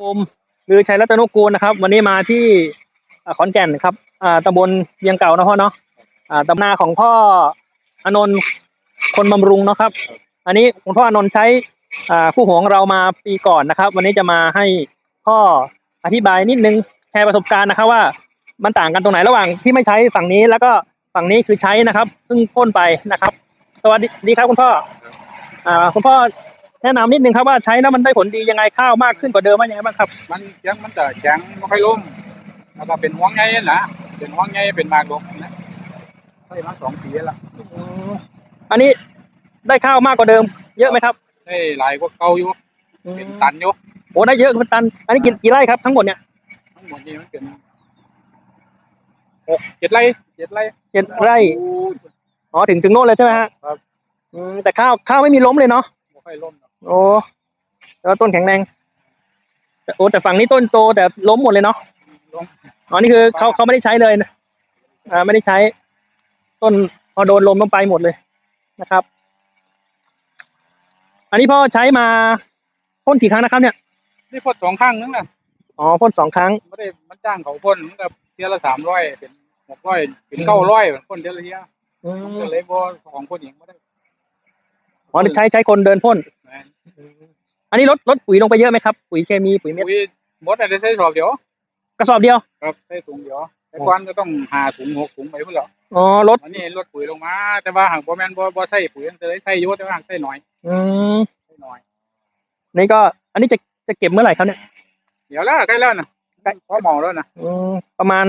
ผมลือชัยรัตนกูลนะครับ วันนี้มาที่ขอนแก่นครับอ่าตำบลเวียงเก่านะพ่อเนาะอ่าตำนาของพ่ออนนท์คนบำรุงนะครับ อันนี้คุณพ่ออนนท์ใช้อ่าคู่หูของเรามาปีก่อนนะครับ วันนี้จะมาให้พ่ออธิบายนิดนึงแชร์ประสบการณ์นะครับ ว่ามันต่างกันตรงไหนระหว่างที่ไม่ใช้ฝั่งนี้แล้วก็ฝั่งนี้คือใช้นะครับซึ่งพ่นไปนะครับ สวัสดีดีครับคุณพ่ออ่าคุณพ่อ แนะนำนิดนึงครับว่าใช้แล้วมันได้ผลดียังไงข้าวมากขึ้นกว่าเดิมว่ายังไงบ้างครับ มันเสียงมันจะแข็งไม่ค่อยล่มแล้วก็เป็นห่วงใยนะเป็นห่วงใยเป็นมากลกนะใช่มาสองปีแล้วอืมอันนี้ได้ข้าวมากกว่าเดิม เยอะไหมครับได้หลายกว่าเก่าอยู่เป็นตันอยู่โอ้ได้เยอะเป็นตัน อันนี้กี่กี่ไร่ครับทั้งหมดเนี่ยทั้งหมดนี่มันเป็นหกเจ็ดไร่เจ็ดไร่เจ็ดไร่อ๋อถึงถึงโน่นเลยใช่ไหมฮะครับ อืมแต่ข้าวข้าวไม่มีล้มเลยเนาะไม่ค่อยล่มหรอก โอ้แล้วต้นแข็งแรงแต่โอ้แต่ฝั่งนี้ต้นโตแต่ล้มหมดเลยเนาะล่มอ๋อนี่คือเขาเขาไม่ได้ใช้เลยนะอ่าไม่ได้ใช้ ต้นพอโดนลมลงไปหมดเลยนะครับ อันนี้พ่อใช้มาพ่นกี่ครั้งนะครับเนี่ยนี่พ่นสองข้างนึงนะอ๋อพ่นสองครั้งไม่ได้มันจ้างเขาพ่นมันก็เทียละสามร้อยเป็นหกร้อยเป็นเก้าร้อยพ่นเทียละเทียอืผมมก็เลยบ่ของคนหญิงไม่ได้อ๋อใช้ใช้คนเดินพ่น แม่นอันนี้ลดลดปุ๋ยลงไปเยอะไหมครับ ปุ๋ยเคมีปุ๋ยเม็ด ปุ๋ยหมดอะไรใส่สอบเดียว กระสอบเดียว ครับใส่ถุงเดียว แต่ก่อนก็ต้องหาถุงหกถุงไปพุ่นแล้วอ๋อลดอันนี้ลดปุ๋ยลงมา แต่ว่าหางบ่แม่นบ่บ่ใส่ปุ๋ยมันจะได้ใส่อยู่แต่ว่าหางใส่น้อยอืมใส่น้อย นี่ก็ อันนี้จะจะเก็บเมื่อไหร่ครับเนี่ย เดี๋ยวแล้วใกล้แล้วนะใกล้พอเหมาแล้วนะอืมประมาณ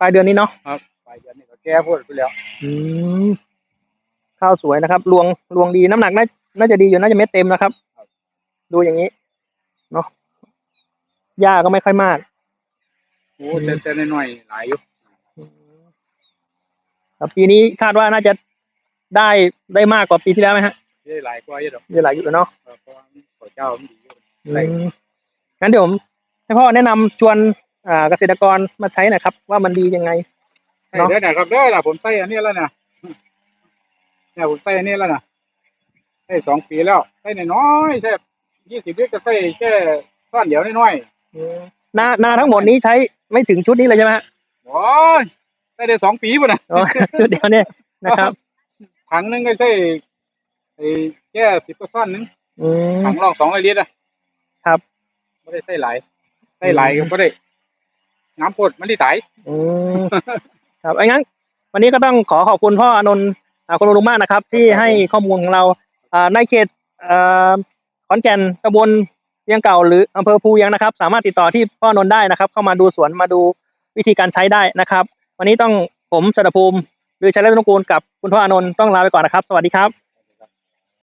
ปลายเดือนนี้เนาะ ครับปลายเดือนนี้ก็แก้พูดไปแล้ว อืม ข้าวสวยนะครับ รวงรวงดีน้ำหนักน่า น่าจะดีอยู่น่าจะเม็ดเต็มนะครับ ดูอย่างนี้เนาะหญ้าก็ไม่ค่อยมากโอ้แต่แต่น้อยๆหลายอยู่ครับปีนี้คาดว่าน่าจะได้ได้มากกว่าปีที่แล้วไหมฮะได้หลายกว่าอยู่ดอกเยอะหลายอยู่เนาะครับเพราะว่าข้าวเจ้ามันดีอยู่อืมงั้นเดี๋ยวผมให้พ่อแนะนำชวนอ่าเกษตรกรมาใช้หน่อยครับ ว่ามันดียังไงใส่เด้อนะครับเด้อล่ะผมใส่อันนี้แล้วนะเนี่ยผมใส่อันนี้แล้วนะ ใส่สองปีแล้วใส่น้อยๆใส่ยี่สิบลิตรก็ใส่แค่ก้อนเดียวน้อยนานาทั้งหมดนี้ใช้ไม่ถึงชุดนี้เลยใช่ไหมฮะๆโอ้ยใส่ได้สองปีป่ะนะอ๋อ ชุดเดียวเนี่ยนะครับถังหนึงก็ใช่ไอ้แค่สิบกว่าซ่อนหนึงอืม ถังรองสองร้อยลิตรอะครับ ไม่ได้ใส่หลายใส่หลายก็ไม่ได้น้ำปดมันได้ตาย อืมครับไอ้งั้น วันนี้ก็ต้องขอขอบคุณพ่ออานนท์อ่าคุณลุงมากนะครับ ที่ให้ข้อมูลของเราอ่า ในเขตขอนแก่นตำบลเวียงเก่าหรืออำเภอภูเวียงนะครับ สามารถติดต่อที่พ่อนนท์ได้นะครับ เข้ามาดูสวนมาดูวิธีการใช้ได้นะครับ วันนี้ต้องผมสรภูมิหรือชัยรัตนกูลกับคุณพ่ออนนท์ต้องลาไปก่อนนะครับ สวัสดีครับ